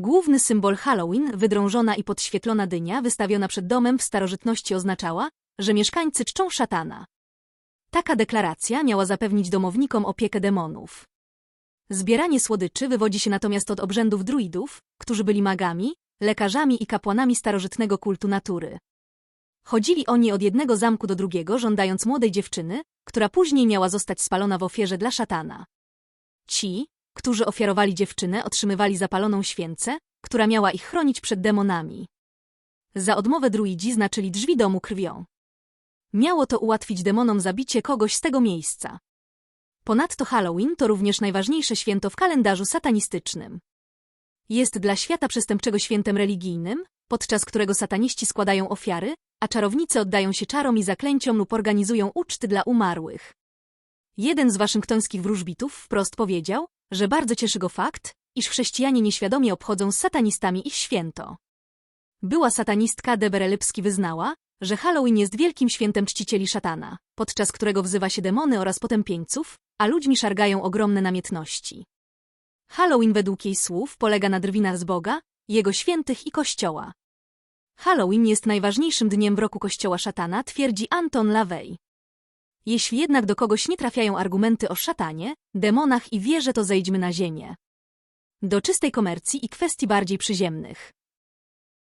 Główny symbol Halloween, wydrążona i podświetlona dynia, wystawiona przed domem w starożytności oznaczała, że mieszkańcy czczą szatana. Taka deklaracja miała zapewnić domownikom opiekę demonów. Zbieranie słodyczy wywodzi się natomiast od obrzędów druidów, którzy byli magami, lekarzami i kapłanami starożytnego kultu natury. Chodzili oni od jednego zamku do drugiego, żądając młodej dziewczyny, która później miała zostać spalona w ofierze dla szatana. Ci, którzy ofiarowali dziewczynę, otrzymywali zapaloną święcę, która miała ich chronić przed demonami. Za odmowę druidzi znaczyli drzwi domu krwią. Miało to ułatwić demonom zabicie kogoś z tego miejsca. Ponadto Halloween to również najważniejsze święto w kalendarzu satanistycznym. Jest dla świata przestępczego świętem religijnym, podczas którego sataniści składają ofiary, a czarownice oddają się czarom i zaklęciom lub organizują uczty dla umarłych. Jeden z waszyngtońskich wróżbitów wprost powiedział, że bardzo cieszy go fakt, iż chrześcijanie nieświadomie obchodzą z satanistami ich święto. Była satanistka Deborah Lipski wyznała, że Halloween jest wielkim świętem czcicieli szatana, podczas którego wzywa się demony oraz potępieńców, a ludźmi szargają ogromne namiętności. Halloween według jej słów polega na drwinach z Boga, Jego świętych i Kościoła. Halloween jest najważniejszym dniem w roku Kościoła szatana, twierdzi Anton LaVey. Jeśli jednak do kogoś nie trafiają argumenty o szatanie, demonach i wierze, to zejdźmy na ziemię. Do czystej komercji i kwestii bardziej przyziemnych.